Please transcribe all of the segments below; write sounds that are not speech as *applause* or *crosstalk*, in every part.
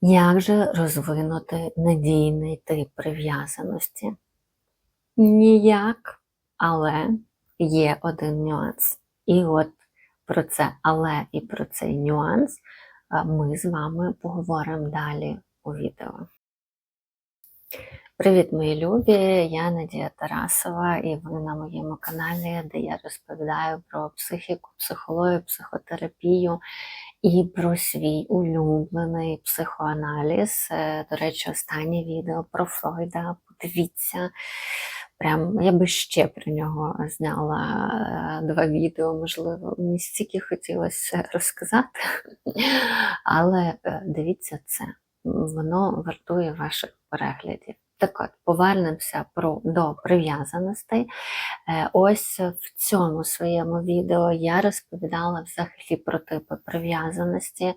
Як же розвинути надійний тип прив'язаності? Ніяк, але є один нюанс. І от про це але і про цей нюанс ми з вами поговоримо далі у відео. Привіт, мої любі! Я Надія Тарасова, і ви на моєму каналі, де я розповідаю про психіку, психологію, психотерапію і про свій улюблений психоаналіз. Е, До речі, останнє відео про Фройда. Подивіться. Прям я би ще про нього зняла е, два відео, можливо, мені стільки хотілося розказати. Але е, дивіться це, воно вартує ваших переглядів. Так от, повернемося про, до прив'язаностей. Е, Ось в цьому своєму відео я розповідала взагалі про типи прив'язаності, е,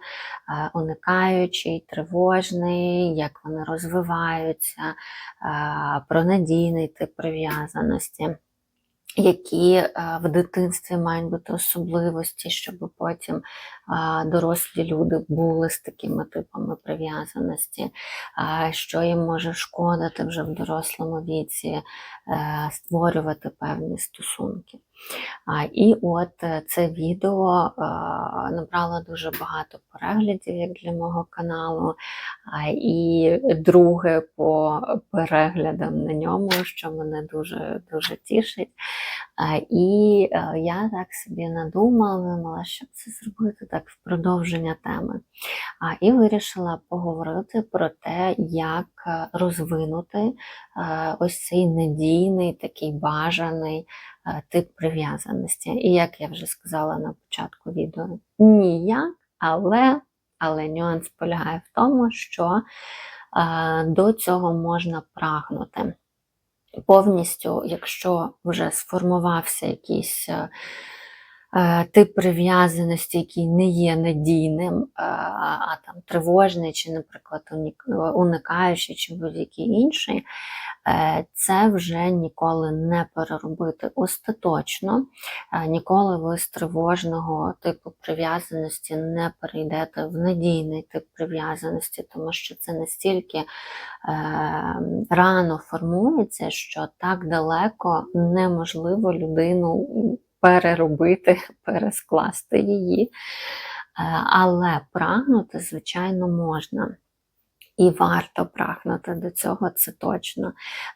уникаючий, тривожний, як вони розвиваються, е, про надійний тип прив'язаності. Які в дитинстві мають бути особливості, щоб потім дорослі люди були з такими типами прив'язаності, що їм може шкодити вже в дорослому віці, е, створювати певні стосунки. І от е, це відео е, набрало дуже багато переглядів, як для мого каналу. І друге по переглядам на ньому, що мене дуже дуже тішить. І я так собі надумала, думала, що це зробити так в продовження теми. І вирішила поговорити про те, як е, розвинути е, ось цей надійний, такий бажаний е, тип прив'язаності. І як я вже сказала на початку відео, ніяк, але, але нюанс полягає в тому, що до цього можна прагнути. Повністю, якщо вже сформувався якийсь тип прив'язаності, який не є надійним, е, а там тривожний, чи, наприклад, уникаючий, чи будь-який інший, е, це вже ніколи не переробити остаточно. Е, Ніколи ви з тривожного типу прив'язаності не перейдете в надійний тип прив'язаності, тому що це настільки е, рано формується, що так далеко неможливо людину переробити, *laughs* перескласти її. Е, Але прагнути, звичайно, можна. І варто прагнути до цього, це точно.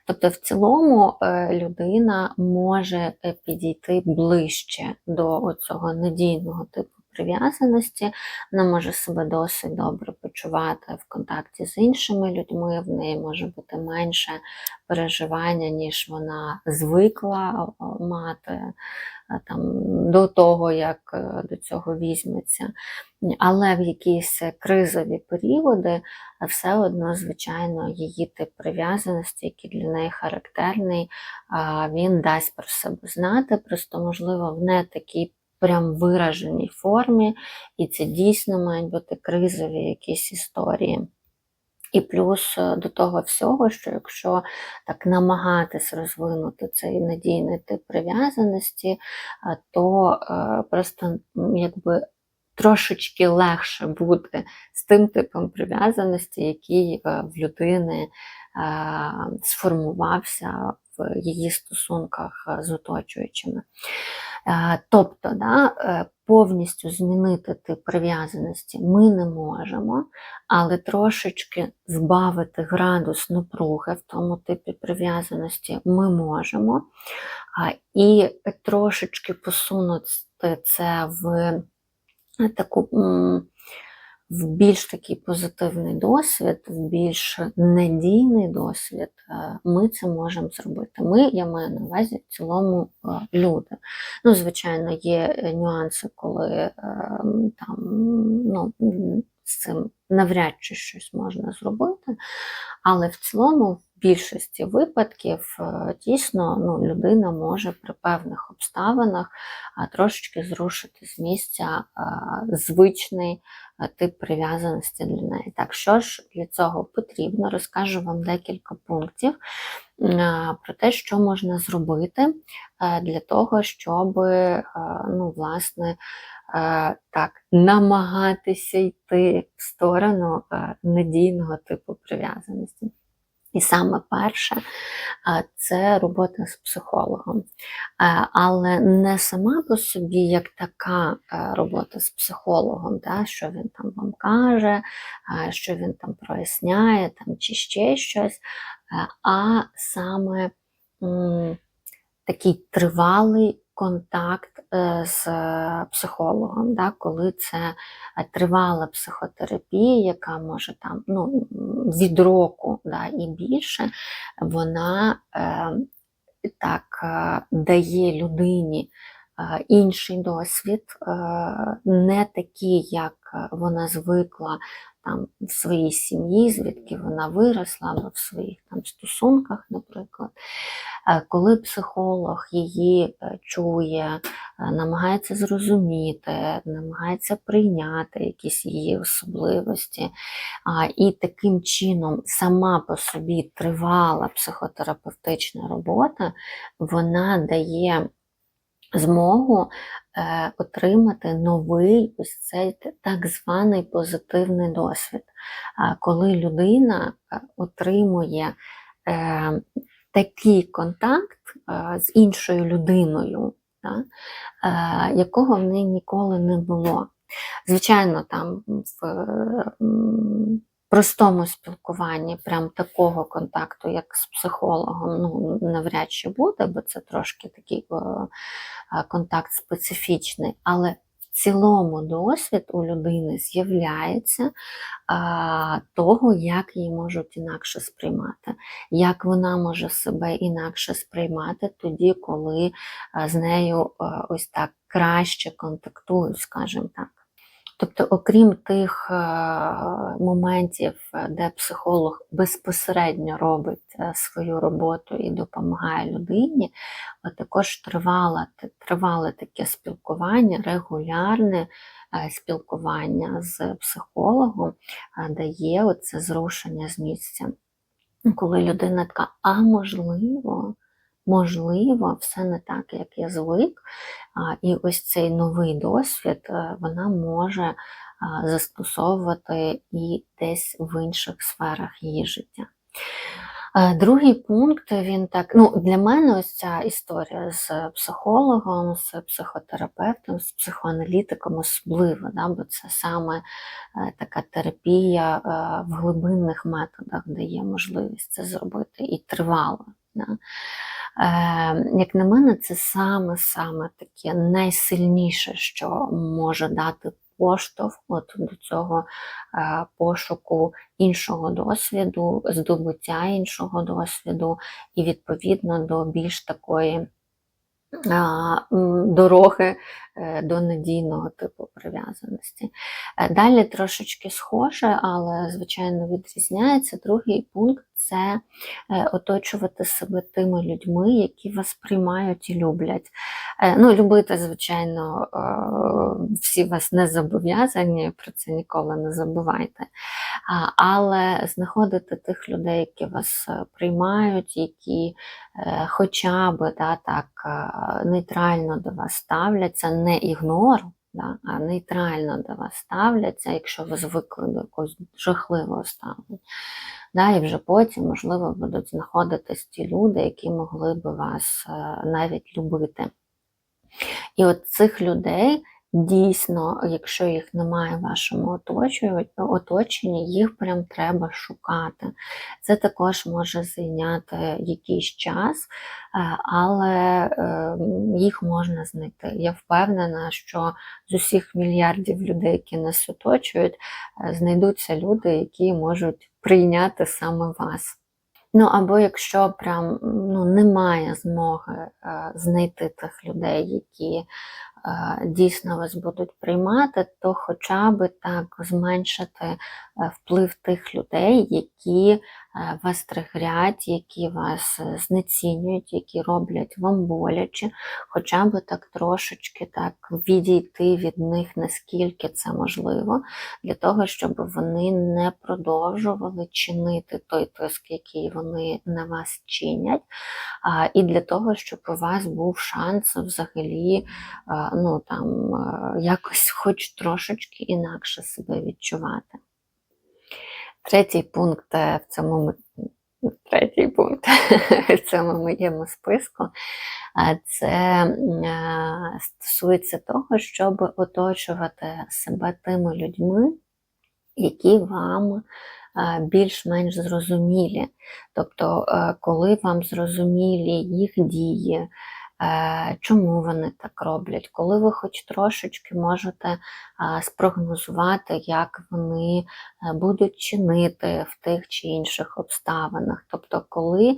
Тобто, в цілому е, людина може е, підійти ближче до цього надійного типу прив'язаності, вона може себе досить добре почувати в контакті з іншими людьми, в неї може бути менше переживання, ніж вона звикла е, мати е, там, до того, як е, до цього візьметься. Але в якісь кризові періоди все одно, звичайно, її тип прив'язаності, який для неї характерний, він дасть про себе знати, просто, можливо, в не такій прям вираженій формі, і це дійсно мають бути кризові якісь історії. І плюс е, до того всього, що якщо так намагатись розвинути цей надійний тип прив'язаності, е, то е, просто якби трошечки легше бути з тим типом прив'язаності, який в людини сформувався в її стосунках е, з оточуючими. Е, Тобто, да, е, повністю змінити тип прив'язаності ми не можемо, але трошечки збавити градус напруги в тому типі прив'язаності ми можемо, і трошечки посунути це в таку в більш такий позитивний досвід, в більш надійний досвід, е, ми це можемо зробити. Ми, я маю на увазі в цілому е, люди. Ну, звичайно, є е, нюанси, коли там ну, з цим навряд чи щось можна зробити, але в цілому. Більшості випадків е, дійсно ну, людина може при певних обставинах трошечки зрушити з місця звичний тип прив'язаності для неї. Так, що ж для цього потрібно? Розкажу вам декілька пунктів про те, що можна зробити для того, щоб ну, власне, так, намагатися йти в сторону е, надійного типу прив'язаності. І саме перше це робота з психологом. Але не сама по собі, як така е, робота з психологом, да, що він там вам каже, що він там проясняє, там, чи ще щось, е, а саме м, такий тривалий контакт з е, психологом, да, коли це е, тривала психотерапія, яка може там ну, від року да, і більше, вона е, так е, дає людині е, інший досвід, е, не такий, як е, вона звикла там в своїй сім'ї, звідки вона виросла, або в своїх там стосунках, наприклад. Е, Коли психолог її е, чує, е, намагається зрозуміти, намагається прийняти якісь її особливості, і таким чином сама по собі тривала психотерапевтична робота, вона дає змогу отримати новий ось цей так званий позитивний досвід. Коли людина е, отримує е, такий контакт е, з іншою людиною, е, якого в неї ніколи не було. Звичайно, там в е, простому спілкуванні прям такого контакту, як з психологом, ну, навряд чи буде, бо це трошки такий е, е, контакт специфічний. Але в цілому досвід у людини з'являється а, того, як її можуть інакше сприймати, як вона може себе інакше сприймати тоді, коли а, з нею ось так краще контактують, скажімо так. Тобто, окрім тих е, моментів, е, де психолог безпосередньо робить е, свою роботу і допомагає людині, також тривале, тривале таке спілкування, регулярне спілкування з психологом дає оце зрушення з місця. Коли людина така, а можливо, можливо, все не так, як я звик. І ось цей новий досвід е, вона може застосовувати і десь в інших сферах її життя. Е, Другий пункт він так, ну для мене ось ця історія з психологом, з психотерапевтом, з психоаналітиком особлива, да, бо це саме е, така терапія е, в глибинних методах дає можливість це зробити і тривало. Да. Е, Як на мене, це саме-саме таке найсильніше, що може дати поштовх от до цього е, пошуку іншого досвіду, здобуття іншого досвіду, і відповідно до більш такої дороги до надійного типу прив'язаності. Е, Далі трошечки схоже, але звичайно відрізняється. Другий пункт це е, оточувати себе тими людьми, які вас приймають і люблять. Е, Ну, любити, звичайно, е, всі вас не зобов'язані, про це ніколи не забувайте. Але знаходити тих людей, які вас е, приймають, які е, хоча б да, так е, нейтрально до вас ставляться, не ігнор, да, а нейтрально до вас ставляться, якщо ви звикли до якогось жахливого ставлення. Да, і вже потім, можливо, будуть знаходитись ті люди, які могли би вас е, навіть любити. І от цих людей дійсно, якщо їх немає в вашому оточенні, їх прям треба шукати. Це також може зайняти якийсь час, е, але е, їх можна знайти. Я впевнена, що з усіх мільярдів людей, які нас оточують, е, знайдуться люди, які можуть прийняти саме вас. Ну, або якщо прям ну, немає змоги е, знайти тих людей, які дійсно вас будуть приймати, то хоча б так зменшити е, вплив тих людей, які е, вас тригрять, які вас е, знецінюють, які роблять вам боляче, хоча б так трошечки так відійти від них, наскільки це можливо, для того, щоб вони не продовжували чинити той тиск, який вони на вас чинять, і для того, щоб у вас був шанс взагалі ну, там, якось хоч трошечки інакше себе відчувати. Третій пункт е, в цьому третій пункт *laughs* в цьому моєму списку це е, стосується того, щоб оточувати себе тими людьми, які вам е, більш-менш зрозумілі. Тобто, коли вам зрозумілі їх дії, чому вони так роблять, коли ви хоч трошечки можете е, спрогнозувати, як вони е, будуть чинити в тих чи інших обставинах. Тобто, коли е,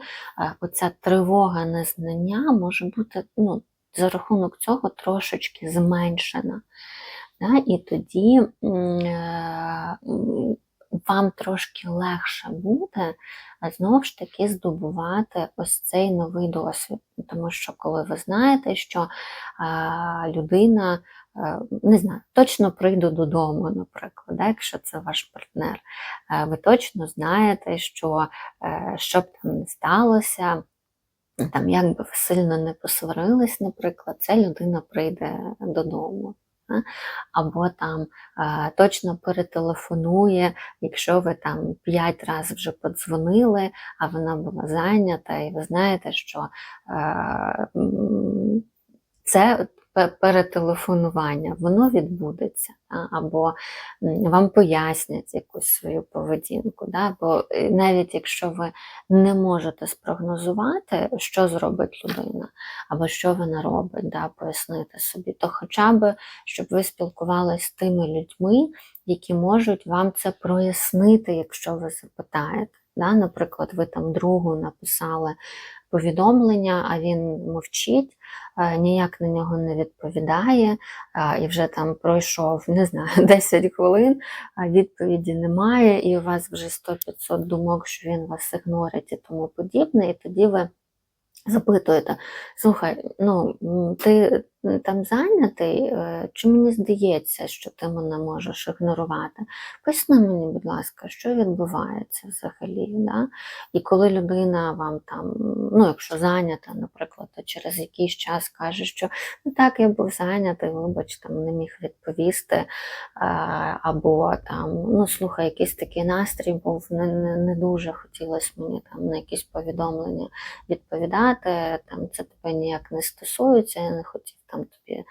оця тривога незнання може бути ну, за рахунок цього трошечки зменшена. І тоді е, вам трошки легше буде знову ж таки здобувати ось цей новий досвід. Тому що коли ви знаєте, що людина, е, не знаю, точно прийду додому, наприклад, якщо це ваш партнер, е, ви точно знаєте, що е, що б там не сталося, там, як би ви сильно не посварились, наприклад, ця людина прийде додому. Або там е, точно перетелефонує, якщо ви там п'ять разів вже подзвонили, а вона була зайнята, і ви знаєте, що е, це перетелефонування, воно відбудеться, або вам пояснять якусь свою поведінку. Бо е, навіть якщо ви не можете спрогнозувати, що зробить людина, або що вона робить, пояснити собі, то хоча б, щоб ви спілкувалися з тими людьми, які можуть вам це прояснити, якщо ви запитаєте. Да? Наприклад, ви там другу написали повідомлення, а він мовчить, е, ніяк на нього не відповідає, е, і вже там пройшов, не знаю, *laughs* 10 хвилин, відповіді немає, і у вас вже 100-500 думок, що він вас ігнорить і тому подібне, і тоді ви запитуєте, слухай, ну ти там зайнятий, е, чи мені здається, що ти мене можеш ігнорувати? Поясни мені, будь ласка, що відбувається взагалі. Да? І коли людина вам там, ну якщо зайнята, наприклад, то через якийсь час каже, що ну так, я був зайнятий, вибач, там не міг відповісти, або там, ну слухай, якийсь такий настрій був, не, не, не дуже хотілося мені там на якісь повідомлення відповідати, там це тебе ніяк не стосується, я не хотів там тобі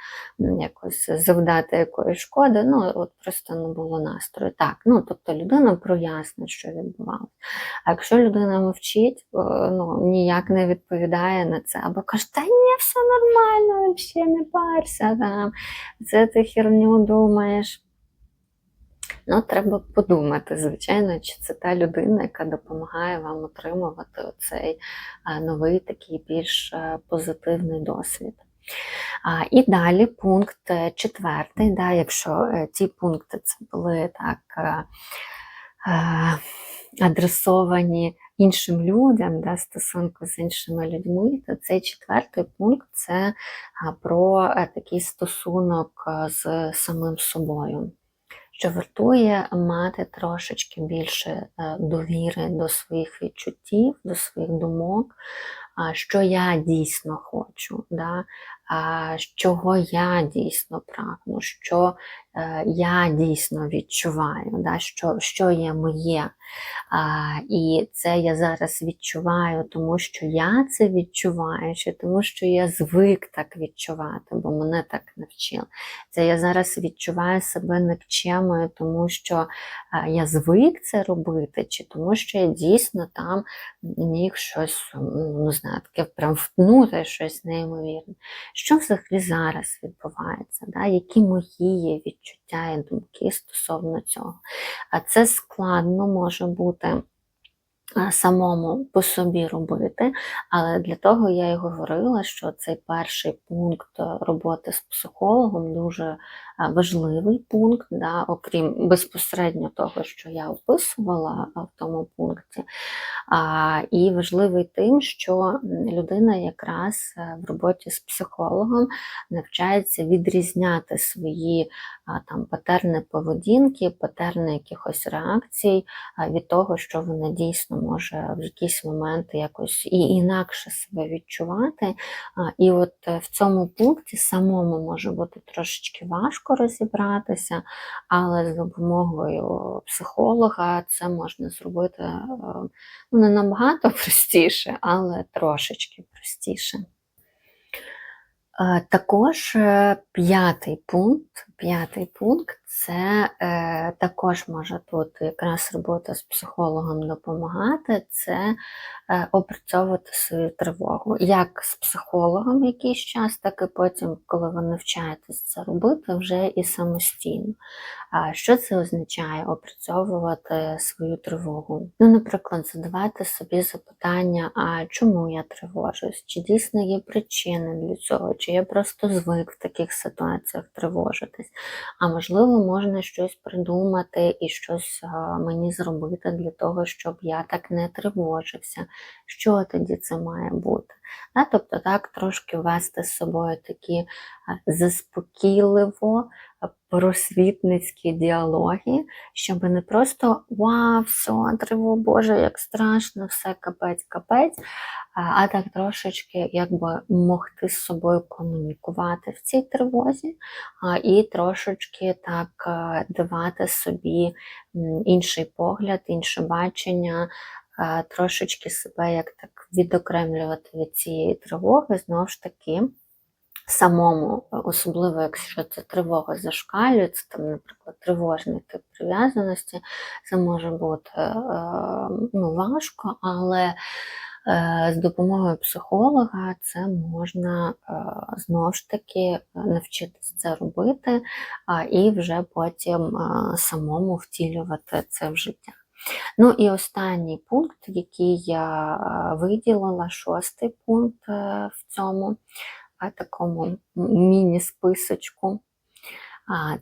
якось завдати якоїсь шкоди. Ну, от просто не було настрою. Так, ну тобто людина прояснить, що відбувалося. А якщо людина мовчить, ну ніяк не відповідає на це, або каже, та ні, все нормально, взагалі не парся, там, це ти херню думаєш. Ну, треба подумати, звичайно, чи це та людина, яка допомагає вам отримувати оцей а, новий такий більш е, позитивний досвід. І далі пункт е, четвертий, да, якщо е, ті пункти це були так е, е, адресовані іншим людям, да, стосунку з іншими людьми, то цей четвертий пункт це про е, такий стосунок е, з самим собою що вартує мати трошечки більше е, довіри до своїх відчуттів, до своїх думок, що я дійсно хочу, да? Чого я дійсно прагну, що е, я дійсно відчуваю, да? що, що є моє. І це я зараз відчуваю, тому що я це відчуваю, чи тому що я звик так відчувати, бо мене так навчили. Це я зараз відчуваю себе никчемою, тому що а, я звик це робити, чи тому що я дійсно там міг щось, ну, знаю, таке прям втнути щось неймовірне. Що взагалі зараз відбувається? Да? Які мої відчуття і думки стосовно цього? А це складно може бути самому по собі робити, але для того я і говорила, що цей перший пункт е, роботи з психологом дуже е, важливий пункт, да, окрім безпосередньо того, що я описувала е, в тому пункті. А, І важливий тим, що людина якраз е, в роботі з психологом навчається відрізняти свої там патерни поведінки, патерни якихось реакцій від того, що вона дійсно може в якісь моменти якось і інакше себе відчувати. І от е, в цьому пункті самому може бути трошечки важко розібратися, але з допомогою психолога це можна зробити е, ну, не набагато простіше, але трошечки простіше. Е, Також п'ятий пункт, п'ятий пункт це е, також може тут якраз робота з психологом допомагати, це е, опрацьовувати свою тривогу. Як з психологом якийсь час, так і потім, коли ви навчаєтесь це робити, вже і самостійно. А що це означає опрацьовувати свою тривогу? Ну, наприклад, задавати собі запитання, а чому я тривожусь? Чи дійсно є причини для цього? Чи я просто звик в таких ситуаціях тривожитись? А можливо, можна щось придумати і щось мені зробити для того, щоб я так не тривожився. Що тоді це має бути? Тобто так трошки вести з собою такі заспокійливо просвітницькі діалоги, щоб не просто вау, все, триво, Боже, як страшно, все капець, капець, а, так трошечки якби могти з собою комунікувати в цій тривозі, і трошечки так давати собі інший погляд, інше бачення, трошечки себе як так відокремлювати від цієї тривоги, знову ж таки. Самому, особливо якщо це тривога зашкалює, це там, наприклад, тривожний тип прив'язаності, це може бути е, ну, важко, але е, з допомогою психолога це можна е, знову ж таки навчитися це робити і вже потім самому втілювати це в життя. Ну і останній пункт, який я виділила, шостий пункт в цьому такому міні-списочку.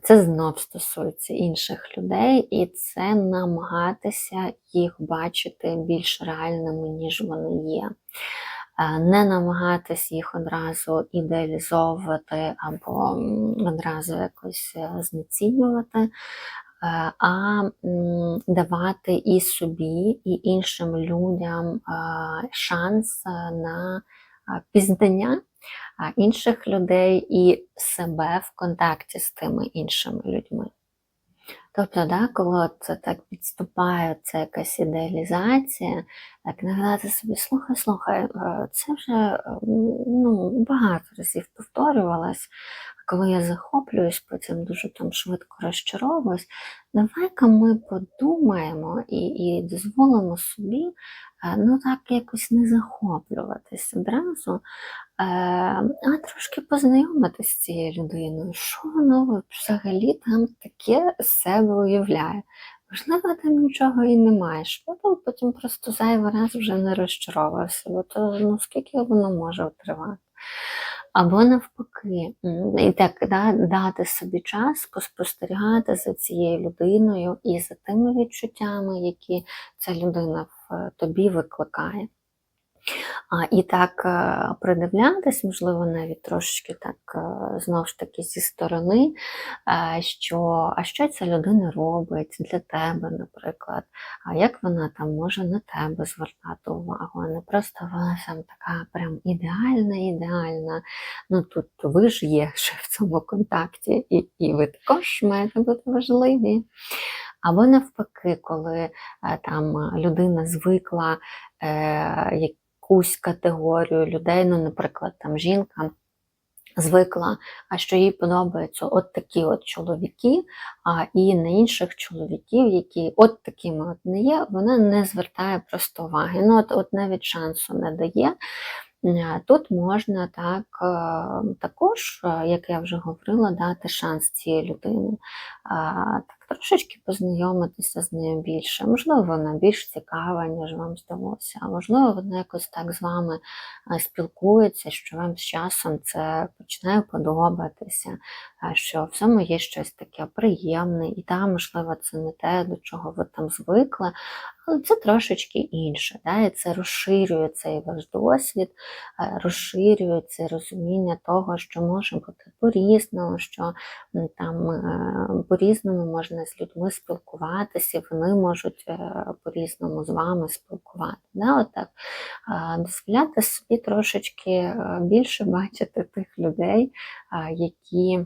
Це знов стосується інших людей, і це намагатися їх бачити більш реальними, ніж вони є. Не намагатись їх одразу ідеалізовувати або одразу якось е, знецінювати, е, а давати і собі, і іншим людям е, шанс на пізнання інших людей і себе в контакті з тими іншими людьми. Тобто, да, коли це так підступає, це якась ідеалізація, так нагадати собі, слухай, слухай, е, це вже е, ну, багато разів повторювалось. Коли я захоплююсь, потім дуже там швидко розчаровуюсь, давай-ка ми подумаємо і, і дозволимо собі е, ну так якось не захоплюватись одразу, а трошки познайомитись з цією людиною, що воно взагалі там таке з себе уявляє. Можливо, там нічого і немає, там потім просто зайвий раз вже не розчаровувався, бо то ну, скільки воно може тривати. Або навпаки, і так да, дати собі час поспостерігати за цією людиною і за тими відчуттями, які ця людина в е, тобі викликає. І так е, придивлятись, можливо, навіть трошечки так е, знову ж таки зі сторони, е, що а що ця людина робить для тебе, наприклад, а як вона там може на тебе звертати увагу, а не просто вона там така прям ідеальна, ідеальна. Ну тут ви ж є ще в цьому контакті, і, і ви також маєте бути важливі. Або навпаки, коли там людина звикла е, якусь категорію людей, ну, наприклад, там жінка звикла, а що їй подобаються от такі от чоловіки, а і на інших чоловіків, які от такими от не є, вона не звертає просто уваги. Ну, от, от навіть шансу не дає. Тут можна так е, також, е, як я вже говорила, дати шанс цій людині. Так трошечки познайомитися з нею більше. Можливо, вона більш цікава, ніж вам здалося, а можливо, вона якось так з вами е, спілкується, що вам з часом це починає подобатися, що в цьому є щось таке приємне, і там, можливо, це не те, до чого ви там звикли, але це трошечки інше. Да? І це розширює цей ваш досвід, е, розширює це розуміння того, що може бути по-різному, що там е, по-різному можна з людьми спілкуватися, вони можуть е, по-різному з вами спілкувати. Да? Е, Дозволяти собі трошечки більше бачити тих людей, які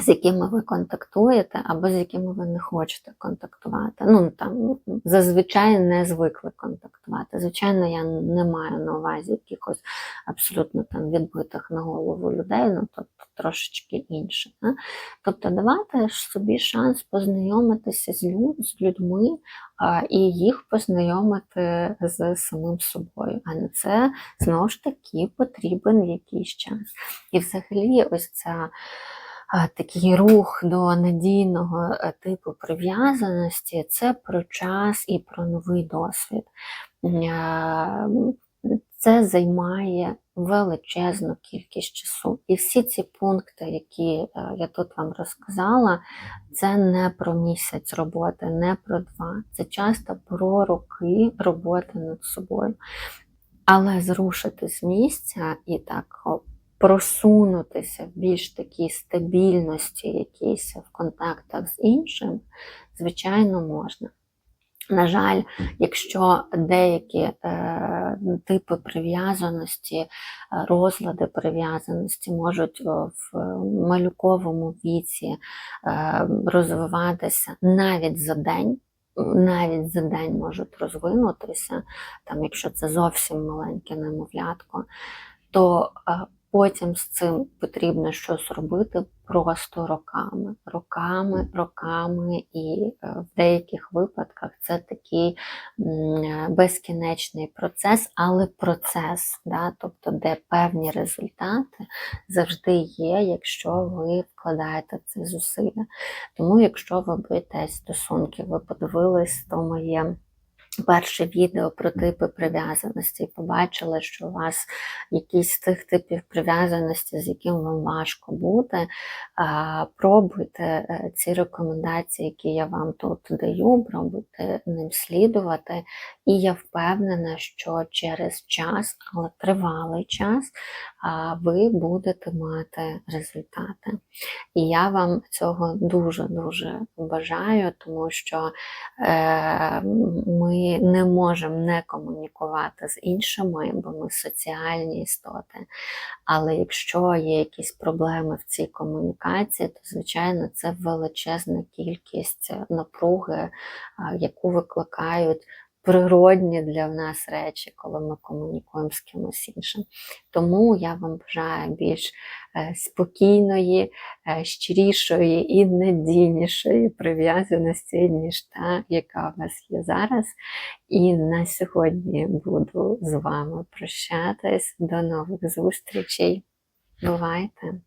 з якими ви контактуєте, або з якими ви не хочете контактувати. Ну там зазвичай не звикли контактувати. Звичайно, я не маю на увазі якихось абсолютно там відбитих на голову людей, ну тобто трошечки інше. Да? Тобто давати собі шанс познайомитися з, з людьми а, і їх познайомити з самим собою. А на це знову ж таки потрібен якийсь час. І взагалі, ось ця такий рух до надійного е, типу прив'язаності це про час і про новий досвід. Це займає величезну кількість часу. І всі ці пункти, які е, я тут вам розказала, це не про місяць роботи, не про два. Це часто про роки роботи над собою. Але зрушити з місця і так просунутися в більш такій стабільності, якійсь в контактах з іншим, звичайно, можна. На жаль, якщо деякі е, типи прив'язаності, е, розлади прив'язаності можуть в малюковому віці е, розвиватися навіть за день, навіть за день можуть розвинутися, там, якщо це зовсім маленьке немовлятко, то е, потім з цим потрібно щось робити просто роками, роками, роками, і е, в деяких випадках це такий е, безкінечний процес, але процес, да, тобто де певні результати завжди є, якщо ви вкладаєте це зусилля. Тому, якщо ви боїтесь стосунків, ви подивились то моє. Перше відео про типи прив'язаності побачили, що у вас якийсь з тих типів прив'язаності, з яким вам важко бути. Пробуйте е, ці рекомендації, які я вам тут даю, пробуйте ним слідувати. І я впевнена, що через час, але тривалий час, ви будете мати результати. І я вам цього дуже-дуже бажаю, тому що е, ми не можемо не комунікувати з іншими, бо ми соціальні істоти. Але якщо є якісь проблеми в цій комунікації, то звичайно це величезна кількість напруги, яку викликають. Природні для нас речі, коли ми комунікуємо з кимось іншим. Тому я вам бажаю більш е, спокійної, е, щирішої і надійнішої прив'язаності, ніж та, яка у вас є зараз. І на сьогодні буду з вами прощатись. До нових зустрічей. Бувайте!